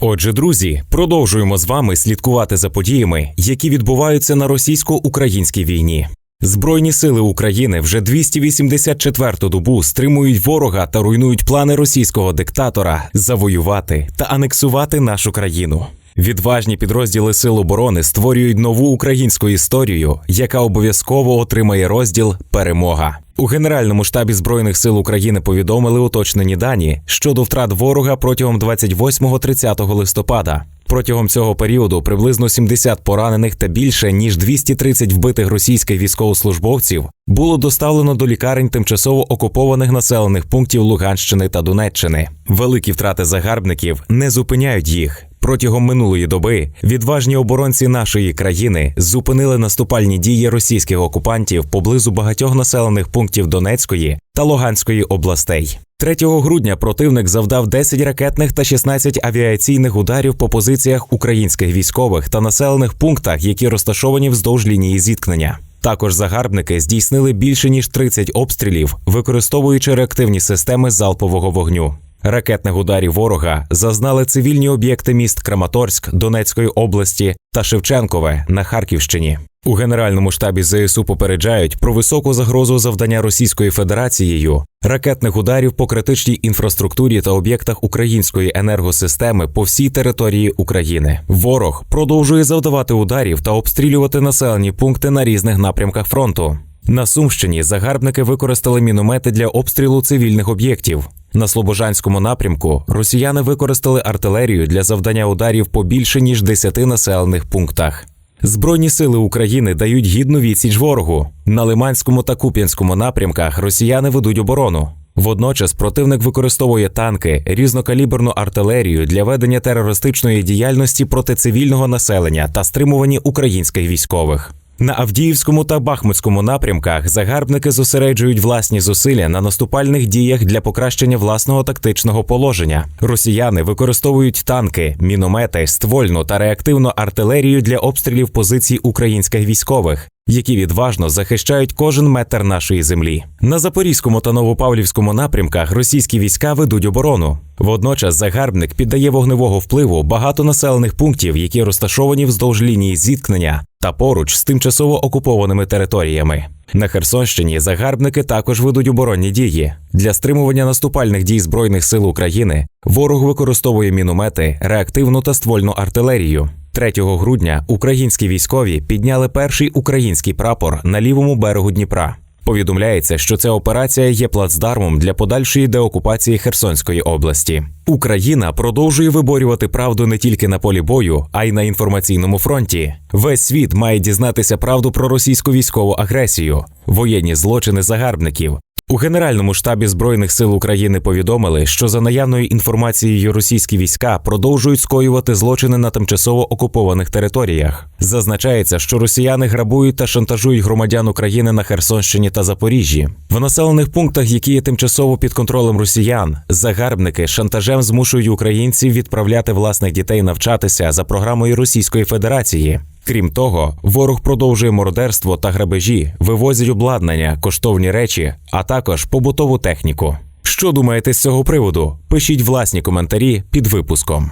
Отже, друзі, продовжуємо з вами слідкувати за подіями, які відбуваються на російсько-українській війні. Збройні сили України вже 284-ту добу стримують ворога та руйнують плани російського диктатора завоювати та анексувати нашу країну. Відважні підрозділи Сил оборони створюють нову українську історію, яка обов'язково отримає розділ Перемога. У Генеральному штабі Збройних сил України повідомили уточнені дані щодо втрат ворога протягом 28-30 листопада. Протягом цього періоду приблизно 70 поранених та більше ніж 230 вбитих російських військовослужбовців було доставлено до лікарень тимчасово окупованих населених пунктів Луганщини та Донеччини. Великі втрати загарбників не зупиняють їх. Протягом минулої доби відважні оборонці нашої країни зупинили наступальні дії російських окупантів поблизу багатьох населених пунктів Донецької та Луганської областей. 3 грудня противник завдав 10 ракетних та 16 авіаційних ударів по позиціях українських військових та населених пунктах, які розташовані вздовж лінії зіткнення. Також загарбники здійснили більше ніж 30 обстрілів, використовуючи реактивні системи залпового вогню. Ракетних ударів ворога зазнали цивільні об'єкти міст Краматорськ Донецької області та Шевченкове на Харківщині. У Генеральному штабі ЗСУ попереджають про високу загрозу завдання Російською Федерацією ракетних ударів по критичній інфраструктурі та об'єктах української енергосистеми по всій території України. Ворог продовжує завдавати ударів та обстрілювати населені пункти на різних напрямках фронту. На Сумщині загарбники використали міномети для обстрілу цивільних об'єктів. На Слобожанському напрямку росіяни використали артилерію для завдання ударів по більше ніж 10 населених пунктах. Збройні сили України дають гідну відсіч ворогу. На Лиманському та Куп'янському напрямках росіяни ведуть оборону. Водночас противник використовує танки, різнокаліберну артилерію для ведення терористичної діяльності проти цивільного населення та стримування українських військових. На Авдіївському та Бахмутському напрямках загарбники зосереджують власні зусилля на наступальних діях для покращення власного тактичного положення. Росіяни використовують танки, міномети, ствольну та реактивну артилерію для обстрілів позицій українських військових. Які відважно захищають кожен метр нашої землі на запорізькому та новопавлівському напрямках російські війська ведуть оборону. Водночас загарбник піддає вогневого впливу багато населених пунктів, які розташовані вздовж лінії зіткнення та поруч з тимчасово окупованими територіями. На Херсонщині загарбники також ведуть оборонні дії для стримування наступальних дій збройних сил України. Ворог використовує міномети, реактивну та ствольну артилерію. 3 грудня українські військові підняли перший український прапор на лівому берегу Дніпра. Повідомляється, що ця операція є плацдармом для подальшої деокупації Херсонської області. Україна продовжує виборювати правду не тільки на полі бою, а й на інформаційному фронті. Весь світ має дізнатися правду про російську військову агресію, воєнні злочини загарбників. У Генеральному штабі Збройних сил України повідомили, що за наявною інформацією російські війська продовжують скоювати злочини на тимчасово окупованих територіях. Зазначається, що росіяни грабують та шантажують громадян України на Херсонщині та Запоріжжі. В населених пунктах, які є тимчасово під контролем росіян, загарбники шантажем змушують українців відправляти власних дітей навчатися за програмою Російської Федерації. Крім того, ворог продовжує мордерство та грабежі, вивозять обладнання, коштовні речі, а також побутову техніку. Що думаєте з цього приводу? Пишіть власні коментарі під випуском.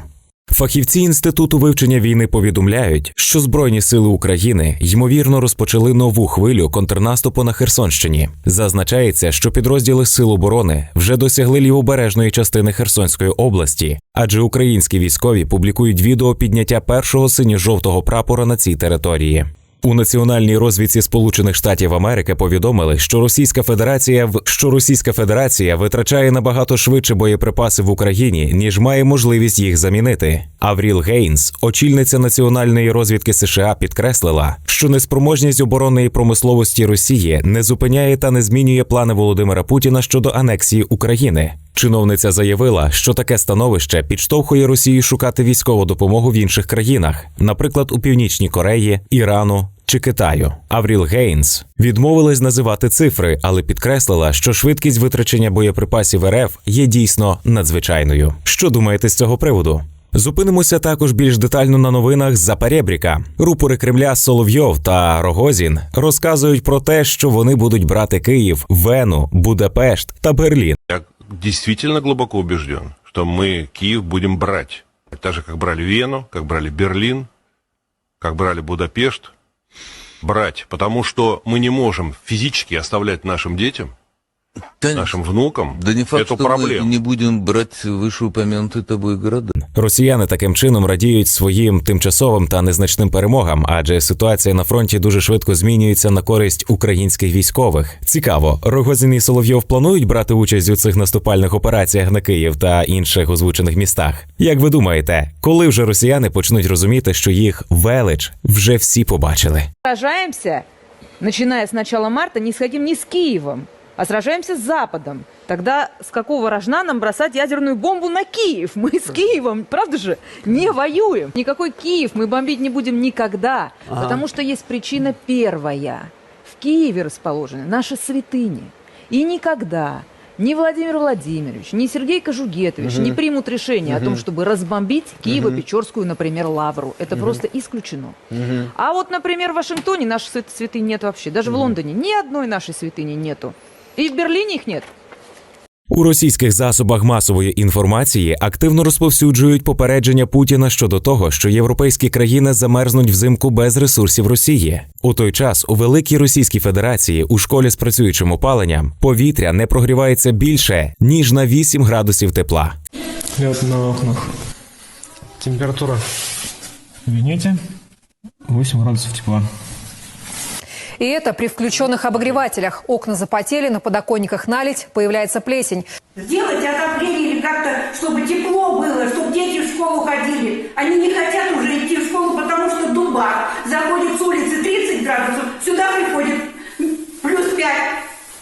Фахівці інституту вивчення війни повідомляють, що Збройні сили України ймовірно розпочали нову хвилю контрнаступу на Херсонщині. Зазначається, що підрозділи Сил оборони вже досягли лівобережної частини Херсонської області, адже українські військові публікують відео підняття першого синьо-жовтого прапора на цій території. У національній розвідці Сполучених Штатів Америки повідомили, що Російська Федерація в що Російська Федерація витрачає набагато швидше боєприпаси в Україні, ніж має можливість їх замінити. Авріл Гейнс, очільниця національної розвідки США, підкреслила, що неспроможність оборонної промисловості Росії не зупиняє та не змінює плани Володимира Путіна щодо анексії України. Чиновниця заявила, що таке становище підштовхує Росію шукати військову допомогу в інших країнах, наприклад, у Північній Кореї, Ірану чи Китаю. Авріл Гейнс відмовилась називати цифри, але підкреслила, що швидкість витрачення боєприпасів РФ є дійсно надзвичайною. Що думаєте з цього приводу? Зупинимося також більш детально на новинах з-за перебріка. Рупори Кремля Соловйов та Рогозін розказують про те, що вони будуть брати Київ, Вену, Будапешт та Берлін. Действительно глубоко убежден, что мы Киев будем брать. Так же, как брали Вену, как брали Берлин, как брали Будапешт. Брать, потому что мы не можем физически оставлять нашим детям, Да, нашим внукам да не факт, эту что проблему. мы не будем брать вышеупомянутые тобой города. Росіяни таким чином радіють своїм тимчасовим та незначним перемогам, адже ситуація на фронті дуже швидко змінюється на користь українських військових. Цікаво, Рогозін і Соловйов планують брати участь у цих наступальних операціях на Київ та інших озвучених містах. Як ви думаєте, коли вже росіяни почнуть розуміти, що їх велич вже всі побачили? сражаемся, начиная с начала марта, не сходим не с Киевом, А сражаемся с Западом. Тогда с какого рожна нам бросать ядерную бомбу на Киев? Мы с Киевом, правда же, не воюем. Никакой Киев мы бомбить не будем никогда, потому что есть причина первая. В Киеве расположены наши святыни. И никогда ни Владимир Владимирович, ни Сергей Кожугетович не примут решение о том, чтобы разбомбить Киево-Печорскую, например, лавру. Это просто исключено. А вот, например, в Вашингтоне наших свят- святынь нет вообще. Даже в Лондоне ни одной нашей святыни нету. И в Берлине их нет. У російських засобах масової інформації активно розповсюджують попередження Путіна щодо того, що європейські країни замерзнуть взимку без ресурсів Росії. У той час у Великій Російській Федерації у школі з працюючим опаленням повітря не прогрівається більше ніж на 8 градусів тепла. Лед на окнах. Температура в кабинете 8 градусов тепла. И это при включенных обогревателях. Окна запотели, на подоконниках налить, появляется плесень. Сделать отопление или как-то, чтобы тепло было, чтобы дети в школу ходили. Они не хотят уже идти в школу, потому что дуба. Заходит с улицы 30 градусов, сюда приходит плюс 5.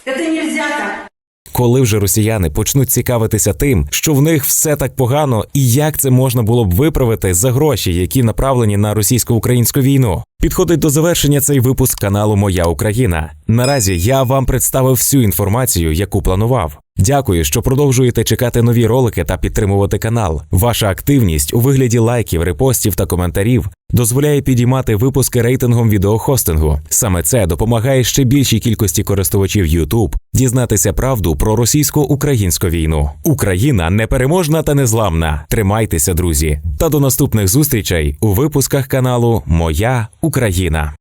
Это нельзя так. Коли вже росіяни почнуть цікавитися тим, що в них все так погано, і як це можна було б виправити за гроші, які направлені на російсько-українську війну. Підходить до завершення цей випуск каналу Моя Україна. Наразі я вам представив всю інформацію, яку планував. Дякую, що продовжуєте чекати нові ролики та підтримувати канал. Ваша активність у вигляді лайків, репостів та коментарів дозволяє підіймати випуски рейтингом відеохостингу. Саме це допомагає ще більшій кількості користувачів YouTube дізнатися правду про російсько-українську війну. Україна непереможна та незламна. Тримайтеся, друзі, та до наступних зустрічей у випусках каналу Моя Україна.